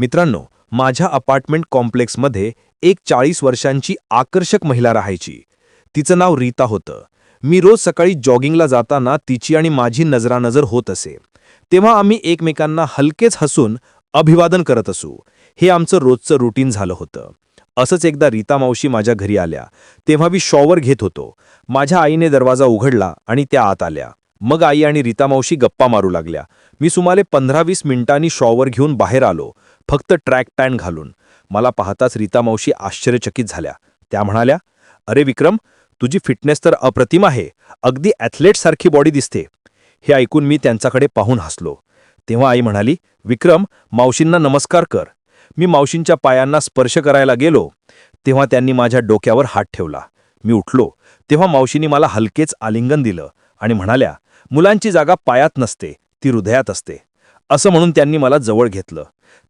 मित्रांनो माझ्या अपार्टमेंट कॉम्प्लेक्समध्ये एक चाळीस वर्षांची आकर्षक महिला राहायची. तिचं नाव रीता होतं. मी रोज सकाळी जॉगिंगला जाताना तिची आणि माझी नजरानजर होत असे. तेव्हा आम्ही एकमेकांना हलकेच हसून अभिवादन करत असू. हे आमचं रोजचं रुटीन झालं होतं. असंच एकदा रीता मावशी माझ्या घरी आल्या. तेव्हा मी शॉवर घेत होतो. माझ्या आईने दरवाजा उघडला आणि त्या आत आल्या. मग आई आणि रीता मावशी गप्पा मारू लागल्या. मी सुमारे पंधरा वीस मिनिटांनी शॉवर घेऊन बाहेर आलो. फक्त ट्रॅक पॅन्ट घालून. मला पाहताच रीता मावशी आश्चर्यचकित झाल्या. त्या म्हणाल्या अरे विक्रम तुझी फिटनेस तर अप्रतिम आहे. अगदी ॲथलेटसारखी बॉडी दिसते. हे ऐकून मी त्यांच्याकडे पाहून हसलो. तेव्हा आई म्हणाली विक्रम मावशींना नमस्कार कर. मी मावशींच्या पायांना स्पर्श करायला गेलो. तेव्हा त्यांनी माझ्या डोक्यावर हात ठेवला. मी उठलो. तेव्हा मावशींनी मला हलकेच आलिंगन दिलं आणि म्हणाल्या मुलांची जागा पायात नसते ती हृदयात असते. असं म्हणून त्यांनी मला जवळ घेतलं.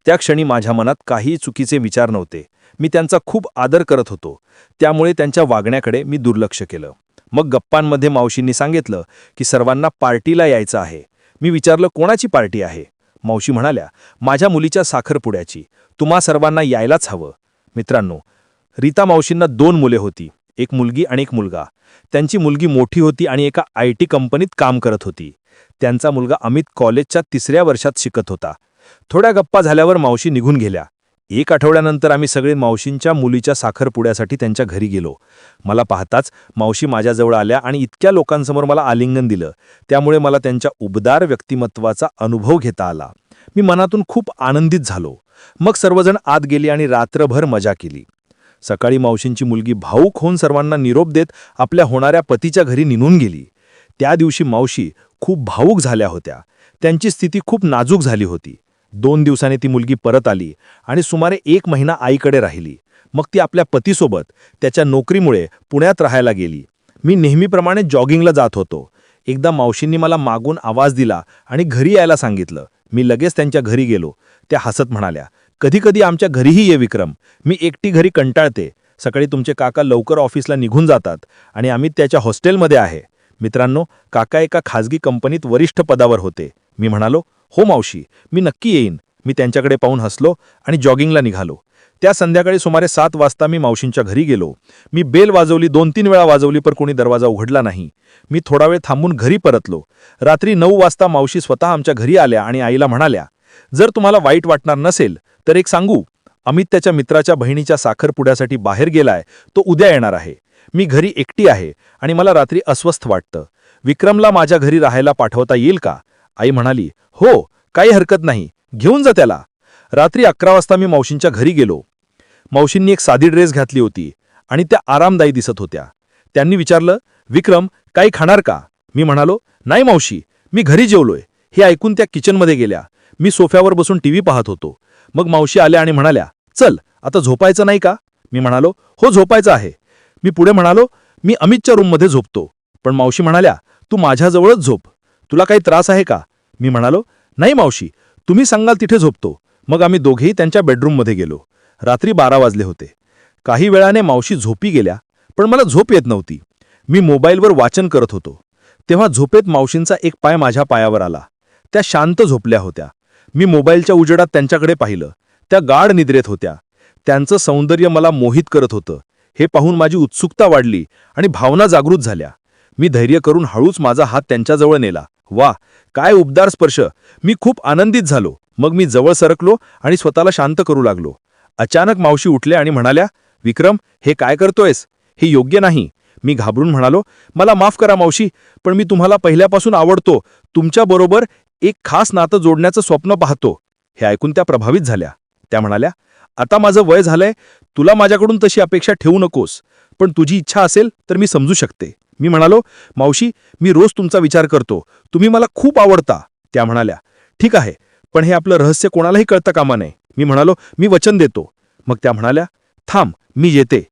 त्या क्षणी माझ्या मनात काही चुकीचे विचार नव्हते. मी त्यांचा खूप आदर करत होतो. त्यामुळे त्यांच्या वागण्याकडे मी दुर्लक्ष केलं. मग गप्पांमध्ये मावशींनी सांगितलं की सर्वांना पार्टीला यायचं आहे. मी विचारलं कोणाची पार्टी आहे? मावशी म्हणाल्या माझ्या मुलीच्या साखरपुड्याची. तुम्हा सर्वांना यायलाच हवं. मित्रांनो रीता मावशींना दोन मुले होती एक मुलगी आणि एक मुलगा. त्यांची मुलगी मोठी होती आणि एका आय टी कंपनीत काम करत होती. त्यांचा मुलगा अमित कॉलेजच्या तिसऱ्या वर्षात शिकत होता. थोड्या गप्पा झाल्यावर मावशी निघून गेल्या. एक आठवड्यानंतर आम्ही सगळे मावशींच्या मुलीच्या साखरपुड्यासाठी त्यांच्या घरी गेलो. मला पाहताच मावशी माझ्याजवळ आल्या आणि इतक्या लोकांसमोर मला आलिंगन दिलं. त्यामुळे मला त्यांच्या उबदार व्यक्तिमत्वाचा अनुभव घेता आला. मी मनातून खूप आनंदित झालो. मग सर्वजण आत गेली आणि रात्रभर मजा केली. सकाळी मावशींची मुलगी भाऊक होऊन सर्वांना निरोप देत आपल्या होणाऱ्या पतीच्या घरी निघून गेली. त्या दिवशी मावशी खूप भावूक झाल्या होत्या. त्यांची स्थिती खूप नाजूक झाली होती. दोन दिवसांनी ती मुलगी परत आली आणि सुमारे एक महिना आईकडे राहिली. मग ती आपल्या पतीसोबत त्याच्या नोकरीमुळे पुण्यात राहायला गेली. मी नेहमीप्रमाणे जॉगिंगला जात होतो. एकदा मावशींनी मला मागून आवाज दिला आणि घरी यायला सांगितलं. मी लगेच त्यांच्या घरी गेलो. त्या हसत म्हणाल्या कधीकधी आमच्या घरीही ये विक्रम. मी एकटी घरी कंटाळते. सकाळी तुमचे काका लवकर ऑफिसला निघून जातात आणि आम्ही त्याच्या हॉस्टेलमध्ये आहे. मित्रांनो काका एका खाजगी कंपनीत वरिष्ठ पदावर होते. मी म्हणालो हो मावशी मी नक्की येईन. मी त्यांच्याकडे पाहून हसलो आणि जॉगिंगला निघालो. त्या संध्याकाळी सुमारे सात वाजता मी मावशींच्या घरी गेलो. मी बेल वाजवली दोन तीन वेळा वाजवली पण कोणी दरवाजा उघडला नाही. मी थोडा वेळ थांबून घरी परतलो. रात्री नऊ वाजता मावशी स्वतः आमच्या घरी आल्या आणि आईला म्हणाल्या जर तुम्हाला वाईट वाटणार नसेल तर एक सांगू. अमित त्याच्या मित्राच्या बहिणीच्या साखरपुड्यासाठी बाहेर गेलाय. तो उद्या येणार आहे. मी घरी एकटी आहे आणि मला रात्री अस्वस्थ वाटतं. विक्रमला माझ्या घरी राहायला पाठवता येईल का? आई म्हणाली हो काही हरकत नाही. घेऊन जा त्याला. रात्री अकरा वाजता मी मावशींच्या घरी गेलो. मावशींनी एक साधी ड्रेस घातली होती आणि त्या आरामदायी दिसत होत्या. त्यांनी विचारलं विक्रम काही खाणार का? मी म्हणालो नाही मावशी मी घरी जेवलोय. हे ऐकून त्या किचनमध्ये गेल्या. मी सोफ्यावर बसून टीव्ही पाहत होतो. मग मावशी आल्या आणि म्हणाल्या चल आता झोपायचं नाही का? मी म्हणालो हो झोपायचं आहे. मी पुढे म्हणालो मी अमितच्या रूममध्ये झोपतो. पण मावशी म्हणाल्या तू माझ्याजवळच झोप. तुला काही त्रास आहे का? मी म्हणालो नाही मावशी. तुम्ही सांगाल तिथे झोपतो. मग आम्ही दोघेही त्यांच्या बेडरूममध्ये गेलो. रात्री बारा वाजले होते. काही वेळाने मावशी झोपी गेल्या पण मला झोप येत नव्हती. मी मोबाईलवर वाचन करत होतो. तेव्हा झोपेत मावशींचा एक पाय माझ्या पायावर आला. त्या शांत झोपल्या होत्या. मी मोबाईलच्या उजेडात त्यांच्याकडे पाहिलं. त्या गाढ निद्रेत होत्या. त्यांचं सौंदर्य मला मोहित करत होतं. हे पाहून माझी उत्सुकता वाढली आणि भावना जागृत झाल्या. मी धैर्य करून हळूच माझा हात त्यांच्याजवळ नेला. वा काय उबदार स्पर्श. मी खूप आनंदित झालो. मग मी जवळ सरकलो आणि स्वतःला शांत करू लागलो. अचानक मावशी उठल्या आणि म्हणाल्या विक्रम हे काय करतोयस? हे योग्य नाही. मी घाबरून म्हणालो मला माफ करा मावशी पण मी तुम्हाला पहिल्यापासून आवडतो. तुमच्याबरोबर एक खास नातं जोडण्याचं स्वप्न पाहतो. हे ऐकून त्या प्रभावित झाल्या. त्या म्हणाल्या आता माझं वय झालंय तुला माझ्याकडून तशी अपेक्षा ठेवू नकोस पण तुझी इच्छा असेल तर मी समजू शकते. मी म्हणालो मावशी मी रोज तुमचा विचार करतो. तुम्ही मला खूप आवडता. त्या म्हणाल्या ठीक आहे पण हे आपलं रहस्य कोणालाही कळतं कामा नये. मी म्हणालो मी वचन देतो. मग त्या म्हणाल्या थांब मी येते.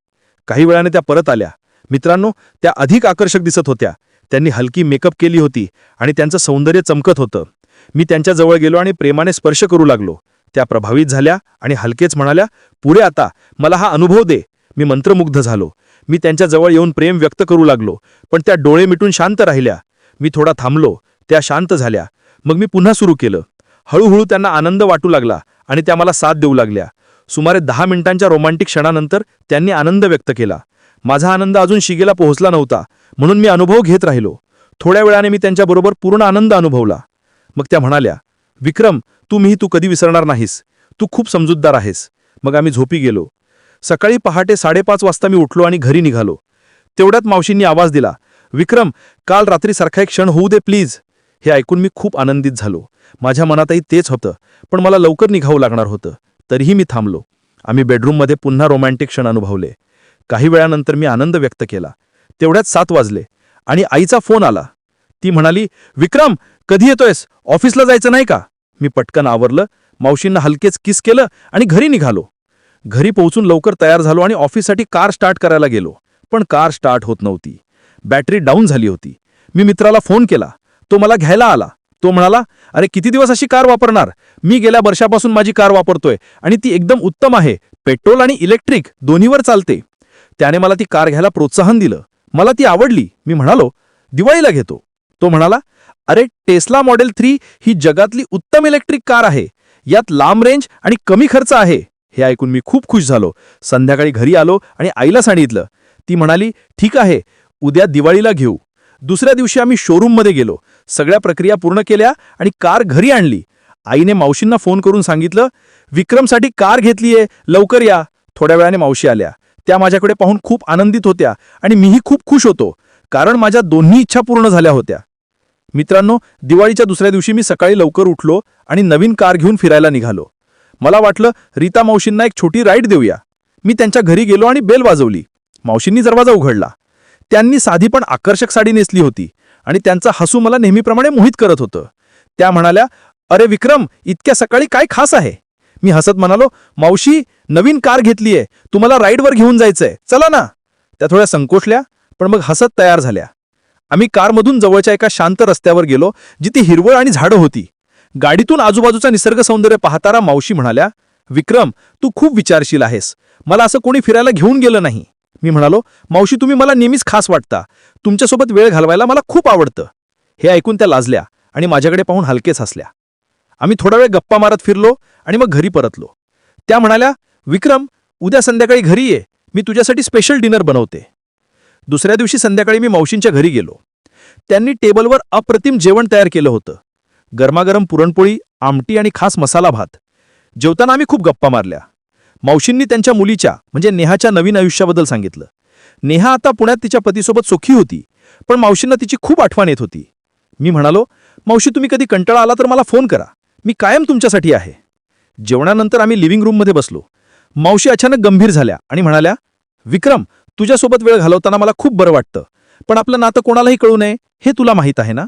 काही वेळाने त्या परत आल्या. मित्रांनो त्या अधिक आकर्षक दिसत होत्या. त्यांनी हलकी मेकअप केली होती आणि त्यांचं सौंदर्य चमकत होतं. मी त्यांच्याजवळ गेलो आणि प्रेमाने स्पर्श करू लागलो. त्या प्रभावित झाल्या आणि हलकेच म्हणाल्या पुढे आता मला हा अनुभव दे. मी मंत्रमुग्ध झालो. मी त्यांच्याजवळ येऊन प्रेम व्यक्त करू लागलो पण त्या डोळे मिटून शांत राहिल्या. मी थोडा थांबलो त्या शांत झाल्या. मग मी पुन्हा सुरू केलं. हळूहळू त्यांना आनंद वाटू लागला आणि त्या मला साथ देऊ लागल्या. सुमारे दहा मिनिटांच्या रोमांटिक क्षणानंतर त्यांनी आनंद व्यक्त केला. माझा आनंद अजून शिगेला पोहोचला नव्हता म्हणून मी अनुभव घेत राहिलो. थोड्या वेळाने मी त्यांच्याबरोबर पूर्ण आनंद अनुभवला. मग त्या म्हणाल्या विक्रम तू मीही तू कधी विसरणार नाहीस. तू खूप समजूतदार आहेस. मग आम्ही झोपी गेलो. सकाळी पहाटे साडेपाच वाजता मी उठलो आणि घरी निघालो. तेवढ्यात मावशींनी आवाज दिला विक्रम काल रात्रीसारखा एक क्षण होऊ दे प्लीज. हे ऐकून मी खूप आनंदित झालो. माझ्या मनातही तेच होतं पण मला लवकर निघावं लागणार होतं. तरीही मी थांबलो. आम्ही बेडरूममध्ये पुन्हा रोमॅन्टिक क्षण अनुभवले. काही वेळानंतर मी आनंद व्यक्त केला. तेवढ्यात सात वाजले आणि आईचा फोन आला. ती म्हणाली विक्रम कधी येतोयस? ऑफिसला जायचं नाही का? मी पटकन आवरलं मावशींना हलकेच किस केलं आणि घरी निघालो. घरी पोहोचून लवकर तयार झालो आणि ऑफिससाठी कार स्टार्ट करायला गेलो. पण कार स्टार्ट होत नव्हती. बॅटरी डाऊन झाली होती. मी मित्राला फोन केला. तो मला घ्यायला आला. तो म्हणाला अरे किती दिवस अशी कार वापरणार? मी गेल्या वर्षापासून माझी कार वापरतोय आणि ती एकदम उत्तम आहे. पेट्रोल आणि इलेक्ट्रिक दोन्हीवर चालते. त्याने मला ती कार घ्यायला प्रोत्साहन दिलं. मला ती आवडली. मी म्हणालो दिवाळीला घेतो. तो म्हणाला अरे टेस्ला मॉडेल थ्री ही जगातली उत्तम इलेक्ट्रिक कार आहे. यात लांब रेंज आणि कमी खर्च आहे. हे ऐकून मी खूप खुश झालो. संध्याकाळी घरी आलो आणि आईला सांगितलं. ती म्हणाली ठीक आहे उद्या दिवाळीला घेऊ. दुसऱ्या दिवशी आम्ही शोरूममध्ये गेलो. सगळ्या प्रक्रिया पूर्ण केल्या आणि कार घरी आणली. आईने मावशींना फोन करून सांगितलं विक्रमसाठी कार घेतलीये लवकर या. थोड्या वेळाने मावशी आल्या. त्या माझ्याकडे पाहून खूप आनंदित होत्या आणि मीही खूप खुश होतो कारण माझ्या दोन्ही इच्छा पूर्ण झाल्या होत्या. मित्रांनो दिवाळीच्या दुसऱ्या दिवशी मी सकाळी लवकर उठलो आणि नवीन कार घेऊन फिरायला निघालो. मला वाटलं रीता मावशींना एक छोटी राईड देऊया. मी त्यांच्या घरी गेलो आणि बेल वाजवली. मावशींनी दरवाजा उघडला. त्यांनी साधी पण आकर्षक साडी नेसली होती आणि त्यांचा हसू मला नेहमीप्रमाणे मोहित करत होतं. त्या म्हणाल्या अरे विक्रम इतक्या सकाळी काय खास आहे? मी हसत म्हणालो मावशी नवीन कार घेतलीये. तुम्हाला राईडवर घेऊन जायचंय. चला ना. त्या थोड्या संकोचल्या पण मग हसत तयार झाल्या. आम्ही कारमधून जवळच्या एका शांत रस्त्यावर गेलो जिथे हिरवळ आणि झाडं होती. गाडीतून आजूबाजूचा निसर्ग सौंदर्य पाहताना मावशी म्हणाल्या विक्रम तू खूप विचारशील आहेस. मला असं कोणी फिरायला घेऊन गेलं नाही. मी म्हणालो मावशी तुम्ही मला नेहमीच खास वाटता. तुमच्यासोबत वेळ घालवायला मला खूप आवडतं. हे ऐकून त्या लाजल्या आणि माझ्याकडे पाहून हलकेच हसल्या आम्ही थोडा वेळ गप्पा मारत फिरलो आणि मग घरी परतलो. त्या म्हणाल्या विक्रम उद्या संध्याकाळी घरी ये. मी तुझ्यासाठी स्पेशल डिनर बनवते. दुसऱ्या दिवशी संध्याकाळी मी मावशींच्या घरी गेलो. त्यांनी टेबलवर अप्रतिम जेवण तयार केलं होतं. गरमागरम पुरणपोळी आमटी आणि खास मसाला भात. जेवताना आम्ही खूप गप्पा मारल्या. मावशींनी त्यांच्या मुलीच्या म्हणजे नेहाच्या नवीन आयुष्याबद्दल सांगितलं. नेहा आता पुण्यात तिच्या पतीसोबत सुखी होती पण मावशींना तिची खूप आठवण येत होती. मी म्हणालो मावशी तुम्ही कधी कंटाळा आला तर मला फोन करा. मी कायम तुमच्यासाठी आहे. जेवणानंतर आम्ही लिव्हिंग रूममध्ये बसलो. मावशी अचानक गंभीर झाल्या आणि म्हणाल्या विक्रम तुझ्यासोबत वेळ घालवताना मला खूप बरं वाटतं. पण आपलं नातं कोणालाही कळू नये हे तुला माहीत आहे ना?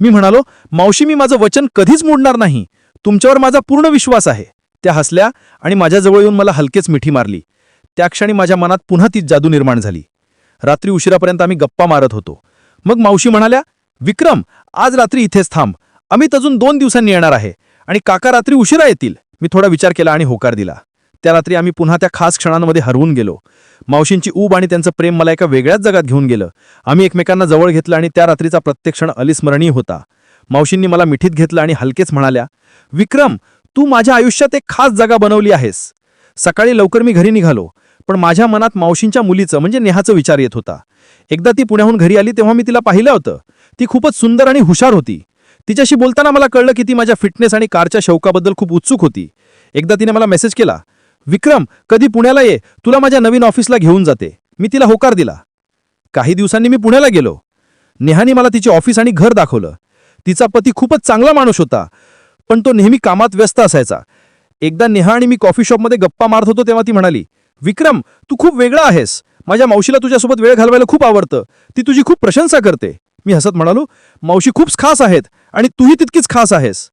मी म्हणालो मावशी मी माझं वचन कधीच मोडणार नाही. तुमच्यावर माझा पूर्ण विश्वास आहे. त्या हसल्या आणि माझ्याजवळ येऊन मला हलकेच मिठी मारली. त्या क्षणी माझ्या मनात पुन्हा तीच जादू निर्माण झाली. रात्री उशिरापर्यंत आम्ही गप्पा मारत होतो. मग मावशी म्हणाल्या विक्रम आज रात्री इथेच थांब. अमित अजून दोन दिवसांनी येणार आहे आणि काका रात्री उशिरा येतील. मी थोडा विचार केला आणि होकार दिला. त्या रात्री आम्ही पुन्हा त्या खास क्षणांमध्ये हरवून गेलो. मावशींची ऊब आणि त्यांचं प्रेम मला एका वेगळ्याच जगात घेऊन गेलं. आम्ही एकमेकांना जवळ घेतलं आणि त्या रात्रीचा प्रत्येक क्षण अलिस्मरणीय होता. मावशींनी मला मिठीत घेतलं आणि हलकेच म्हणाल्या विक्रम तू माझ्या आयुष्यात एक खास जागा बनवली आहेस. सकाळी लवकर मी घरी निघालो पण माझ्या मनात मावशींच्या मुलीचं म्हणजे नेहाचं विचार येत होता. एकदा ती पुण्याहून घरी आली तेव्हा मी तिला पाहिलं होतं. ती खूपच सुंदर आणि हुशार होती. तिच्याशी बोलताना मला कळलं की ती माझ्या फिटनेस आणि कारच्या शौकाबद्दल खूप उत्सुक होती. एकदा तिने मला मेसेज केला विक्रम कधी पुण्याला ये? तुला माझ्या नवीन ऑफिसला घेऊन जाते. मी तिला होकार दिला. काही दिवसांनी मी पुण्याला गेलो. नेहानी मला तिचे ऑफिस आणि घर दाखवलं. तिचा पती खूपच चांगला माणूस होता पण तो नेहमी कामात व्यस्त असायचा. एकदा नेहा आणि मी कॉफी शॉपमध्ये गप्पा मारत होतो तेव्हा ती म्हणाली विक्रम तू खूप वेगळा आहेस. माझ्या मावशीला तुझ्यासोबत वेळ घालवायला खूप आवडतं. ती तुझी खूप प्रशंसा करते. मी हसत म्हणालो मावशी खूप खास आहेत आणि तूही तितकीच खास आहेस.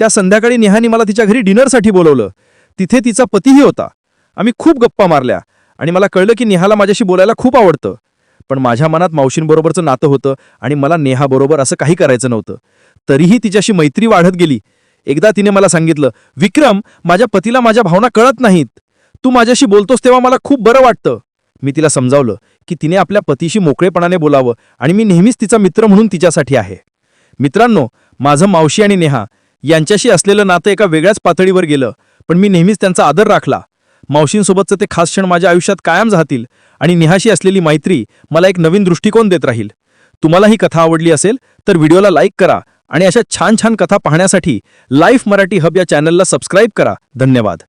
त्या संध्याकाळी नेहानी मला तिच्या घरी डिनरसाठी बोलवलं. तिथे तिचा पतीही होता. आम्ही खूप गप्पा मारल्या आणि मला कळलं की नेहाला माझ्याशी बोलायला खूप आवडतं. पण माझ्या मनात मावशींबरोबरचं नातं होतं आणि मला नेहाबरोबर असं काही करायचं नव्हतं. तरीही तिच्याशी मैत्री वाढत गेली. एकदा तिने मला सांगितलं विक्रम माझ्या पतीला माझ्या भावना कळत नाहीत. तू माझ्याशी बोलतोस तेव्हा मला खूप बरं वाटतं. मी तिला समजावलं की तिने आपल्या पतीशी मोकळेपणाने बोलावं आणि मी नेहमीच तिचा मित्र म्हणून तिच्यासाठी आहे. मित्रांनो माझं मावशी आणि नेहा यांच्याशी असलेलं नातं एका वेगळ्याच पातळीवर गेलं पण मी नेहमीच त्यांचा आदर राखला. मावशींसोबतचं ते खास क्षण माझ्या आयुष्यात कायम राहतील आणि नेहाशी असलेली मैत्री मला एक नवीन दृष्टिकोन देत राहील. तुम्हाला ही कथा आवडली असेल तर व्हिडिओला लाईक करा आणि अशा छान छान कथा पाहण्यासाठी लाईफ मराठी हब या चॅनलला सबस्क्राईब करा. धन्यवाद.